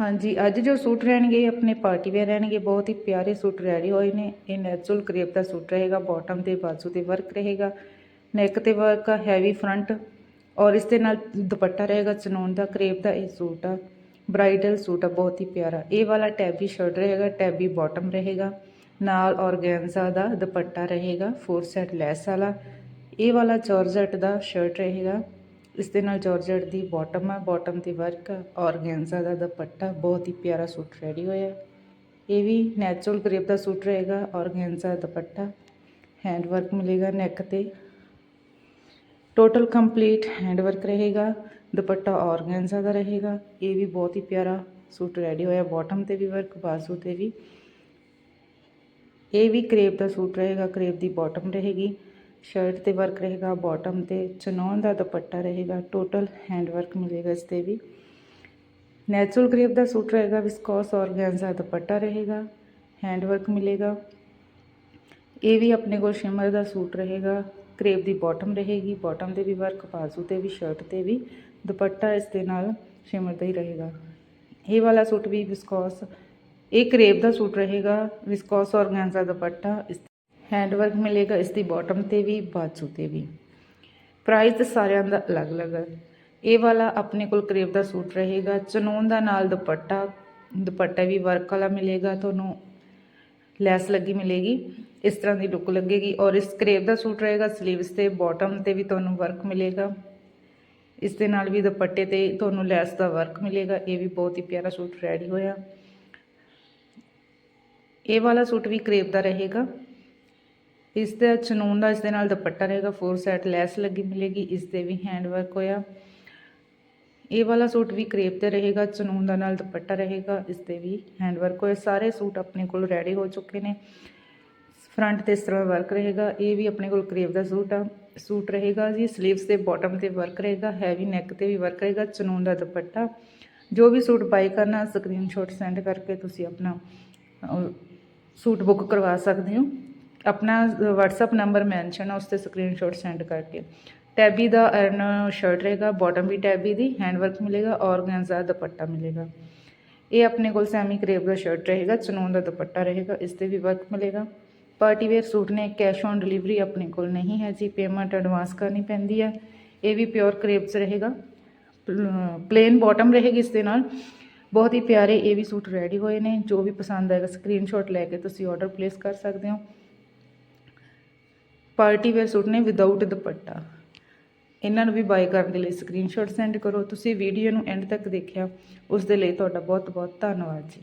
ਹਾਂਜੀ ਅੱਜ ਜੋ ਸੂਟ ਰਹਿਣਗੇ ਇਹ ਆਪਣੇ ਪਾਰਟੀ ਵੇਅਰ ਰਹਿਣਗੇ ਬਹੁਤ ਹੀ ਪਿਆਰੇ ਸੂਟ ਰੈਡੀ ਹੋਏ ਨੇ ਇਹ ਨੈਚੁਰਲ ਕਰੇਪ ਦਾ ਸੂਟ ਰਹੇਗਾ ਬਾਟਮ ਤੇ ਬਾਜੂ ਤੇ ਵਰਕ ਰਹੇਗਾ ਨੈਕ ਤੇ ਵਰਕ ਆ ਹੈਵੀ ਫਰੰਟ ਔਰ ਇਸ ਦੇ ਨਾਲ ਦੁਪੱਟਾ ਰਹੇਗਾ ਚਨੋਨ ਦਾ ਕਰੇਪ ਦਾ ਇਹ ਸੂਟ ਆ ਬ੍ਰਾਈਡਲ ਸੂਟ ਆ ਬਹੁਤ ਹੀ ਪਿਆਰਾ ਇਹ ਵਾਲਾ ਟੈਬੀ ਸ਼ਰਟ ਰਹੇਗਾ ਟੈਬੀ ਬਾਟਮ ਰਹੇਗਾ ਨਾਲ ਔਰਗੈਂਜ਼ਾ ਦਾ ਦੁਪੱਟਾ ਰਹੇਗਾ ਫੋਰ ਸੈਟ ਲੈਸ ਵਾਲਾ ਇਹ ਵਾਲਾ ਜਾਰਜਟ ਦਾ ਸ਼ਰਟ ਰਹੇਗਾ ਇਸ ਦੇ ਨਾਲ ਜਾਰਜਟ ਦੀ ਬਾਟਮ ਆ ਬਾਟਮ ਤੇ ਵਰਕ ਔਰਗੈਂਜ਼ਾ ਦਾ ਦੁਪੱਟਾ ਬਹੁਤ ਹੀ ਪਿਆਰਾ ਸੂਟ ਰੈਡੀ ਹੋਇਆ ਇਹ ਵੀ ਨੈਚੁਰਲ ਕਰੇਪ ਦਾ ਸੂਟ ਰਹੇਗਾ ਔਰਗੈਂਜ਼ਾ ਦੁਪੱਟਾ ਹੈਂਡ ਵਰਕ ਮਿਲੇਗਾ ਨੈਕ ਤੇ ਟੋਟਲ ਕੰਪਲੀਟ ਹੈਂਡ ਵਰਕ ਰਹੇਗਾ ਦੁਪੱਟਾ ਔਰਗੈਂਜ਼ਾ ਦਾ ਰਹੇਗਾ ਇਹ ਵੀ ਬਹੁਤ ਹੀ ਪਿਆਰਾ ਸੂਟ ਰੈਡੀ ਹੋਇਆ ਬਾਟਮ ਤੇ ਵੀ ਵਰਕ ਬਾਜ਼ੂ ਤੇ ਵੀ ਇਹ ਵੀ ਕਰੇਪ ਦਾ ਸੂਟ ਰਹੇਗਾ ਕਰੇਪ ਦੀ ਬਾਟਮ ਰਹੇਗੀ ਸ਼ਰਟ ਤੇ ਵਰਕ ਰਹੇਗਾ ਬਾਟਮ ਤੇ ਚਨੌਨ ਦਾ ਦੁਪੱਟਾ ਰਹੇਗਾ ਟੋਟਲ ਹੈਂਡ ਵਰਕ ਮਿਲੇਗਾ ਇਸ ਤੇ ਵੀ ਨੈਚੁਰਲ ਕਰੇਪ ਦਾ ਸੂਟ ਰਹੇਗਾ ਵਿਸਕੋਸ ਔਰਗੈਂਜ਼ਾ ਦੁਪੱਟਾ ਰਹੇਗਾ ਹੈਂਡ ਵਰਕ ਮਿਲੇਗਾ ਇਹ ਵੀ ਆਪਣੇ ਕੋਲ ਸ਼ਿਮਰ ਦਾ ਸੂਟ ਰਹੇਗਾ ਕਰੇਪ ਦੀ ਬਾਟਮ ਰਹੇਗੀ ਬਾਟਮ ਤੇ ਵੀ ਵਰਕ ਬਾਜ਼ੂ ਤੇ ਵੀ ਸ਼ਰਟ ਤੇ ਵੀ ਦੁਪੱਟਾ ਇਸ ਦੇ ਨਾਲ ਸ਼ਿਮਰ ਦਾ ਹੀ ਰਹੇਗਾ ਇਹ ਵਾਲਾ ਸੂਟ ਵੀ ਵਿਸਕੋਸ ਇਹ ਕਰੇਪ ਦਾ ਸੂਟ ਰਹੇਗਾ ਵਿਸਕੋਸ ਔਰਗੈਂਜ਼ਾ ਦੁਪੱਟਾ ਇਸ ਹੈਂਡ ਵਰਕ ਮਿਲੇਗਾ, ਇਸ ਦੀ ਬਾਟਮ ਤੇ ਵੀ, ਬਾਜੂ ਤੇ ਵੀ। ਪ੍ਰਾਈਸ ਤਾਂ ਸਾਰਿਆਂ ਦਾ ਅਲੱਗ-ਅਲੱਗ ਹੈ। ਇਹ ਵਾਲਾ ਆਪਣੇ ਕੋਲ ਕਰੇਪ ਦਾ ਸੂਟ ਰਹੇਗਾ ਚਨੂਨ ਦਾ ਨਾਲ ਦੁਪੱਟਾ ਦੁਪੱਟਾ ਵੀ ਵਰਕ ਵਾਲਾ ਮਿਲੇਗਾ, ਤੁਹਾਨੂੰ ਲੈਸ ਲੱਗੀ ਮਿਲੇਗੀ, ਇਸ ਤਰ੍ਹਾਂ ਦੀ ਲੁੱਕ ਲੱਗੇਗੀ ਔਰ ਇਸ ਕਰੇਪ ਦਾ ਸੂਟ ਰਹੇਗਾ 슬ੀਵਸ ਤੇ ਬਾਟਮ ਤੇ ਵੀ ਤੁਹਾਨੂੰ ਵਰਕ ਮਿਲੇਗਾ। ਇਸ ਦੇ ਨਾਲ ਵੀ ਦੁਪੱਟੇ ਤੇ ਤੁਹਾਨੂੰ ਲੈਸ ਦਾ ਵਰਕ ਮਿਲੇਗਾ, ਇਹ ਵੀ ਬਹੁਤ ਹੀ ਪਿਆਰਾ ਸੂਟ ਰੈਡੀ ਹੋਇਆ। ਇਹ ਵਾਲਾ ਸੂਟ ਵੀ ਕਰੇਪ ਦਾ ਰਹੇਗਾ। ਇਸ ਦਾ ਚਨੂਨ ਦਾ, ਇਸ ਦੇ ਨਾਲ ਦੁਪੱਟਾ ਰਹੇਗਾ ਫੋਰ ਸੈਟ ਲੈਸ ਲੱਗੀ ਮਿਲੇਗੀ, ਇਸ 'ਤੇ ਵੀ ਹੈਂਡ ਵਰਕ ਹੋਇਆ। ਇਹ ਵਾਲਾ ਸੂਟ ਵੀ ਕਰੇਪ ਤੇ ਰਹੇਗਾ ਚਨੂਨ ਦਾ ਨਾਲ ਦੁਪੱਟਾ ਰਹੇਗਾ, ਇਸ ਤੇ ਵੀ ਹੈਂਡ ਵਰਕ ਹੋਇਆ। ਸਾਰੇ ਸੂਟ ਆਪਣੇ ਕੋਲ ਰੈਡੀ ਹੋ ਚੁੱਕੇ ਨੇ। ਫਰੰਟ ਤੇ ਇਸ ਤਰ੍ਹਾਂ ਵਰਕ ਰਹੇਗਾ। ਇਹ ਵੀ ਆਪਣੇ ਕੋਲ ਕਰੇਪ ਦਾ ਸੂਟ ਆ, ਸੂਟ ਰਹੇਗਾ ਜੀ। 슬ੀਵਸ ਤੇ ਬਾਟਮ ਤੇ ਵਰਕ ਰਹੇਗਾ ਹੈਵੀ ਨੈਕ ਤੇ ਵੀ ਵਰਕ ਰਹੇਗਾ ਚਨੂਨ ਦਾ ਦੁਪੱਟਾ। ਜੋ ਵੀ ਸੂਟ ਬਾਈ ਕਰਨਾ ਸਕਰੀਨਸ਼ਾਟ ਸੈਂਡ ਕਰਕੇ ਤੁਸੀਂ ਆਪਣਾ ਸੂਟ ਬੁੱਕ ਕਰਵਾ ਸਕਦੇ ਹੋ। ਆਪਣਾ WhatsApp ਨੰਬਰ ਮੈਂਸ਼ਨ ਆ ਉਸ ਤੇ ਸਕਰੀਨਸ਼ਾਟ ਸੈਂਡ ਕਰਕੇ ਟੈਬੀ ਦਾ ਅਰਨ ਸ਼ਰਟ ਰਹੇਗਾ ਬਾਟਮ ਵੀ ਟੈਬੀ ਦੀ ਹੈਂਡ ਵਰਕ ਮਿਲੇਗਾ ਔਰਗੈਂਜ਼ਾ ਦੁਪੱਟਾ ਮਿਲੇਗਾ ਇਹ ਆਪਣੇ ਕੋਲ ਸੈਮੀ ਕਰੇਪ ਦਾ ਸ਼ਰਟ ਰਹੇਗਾ ਚਨੂਨ ਦਾ ਦੁਪੱਟਾ ਰਹੇਗਾ ਇਸ ਤੇ ਵੀ ਵਰਕ ਮਿਲੇਗਾ ਪਾਰਟੀ ਵੇਅਰ ਸੂਟ ਨੇ ਕੈਸ਼ ਔਨ ਡਿਲੀਵਰੀ ਆਪਣੇ ਕੋਲ ਨਹੀਂ ਹੈ ਜੀ ਪੇਮੈਂਟ ਐਡਵਾਂਸ ਕਰਨੀ ਪੈਂਦੀ ਹੈ ਇਹ ਵੀ ਪਿਓਰ ਕਰੇਪਸ ਰਹੇਗਾ ਪਲੇਨ ਬਾਟਮ ਰਹੇਗੀ ਇਸ ਦੇ ਨਾਲ ਬਹੁਤ ਹੀ ਪਿਆਰੇ ਇਹ ਵੀ ਸੂਟ ਰੈਡੀ ਹੋਏ ਨੇ ਜੋ ਵੀ ਪਸੰਦ ਆਏਗਾ ਸਕਰੀਨਸ਼ਾਟ ਲੈ ਕੇ ਤੁਸੀਂ ਆਰਡਰ ਪਲੇਸ ਕਰ ਸਕਦੇ ਹੋ ਪਾਰਟੀ ਵੇਅਰ ਸੂਟ ਨੇ ਵਿਦਆਊਟ ਦੁਪੱਟਾ। ਇਹਨਾਂ ਨੂੰ ਵੀ ਬਾਈ ਕਰਨ ਦੇ ਲਈ ਸਕਰੀਨਸ਼ਾਟ ਸੈਂਡ ਕਰੋ। ਤੁਸੀਂ ਵੀਡੀਓ ਨੂੰ ਐਂਡ ਤੱਕ ਦੇਖਿਆ ਉਸ ਦੇ ਲਈ ਤੁਹਾਡਾ ਬਹੁਤ ਬਹੁਤ ਧੰਨਵਾਦ ਜੀ।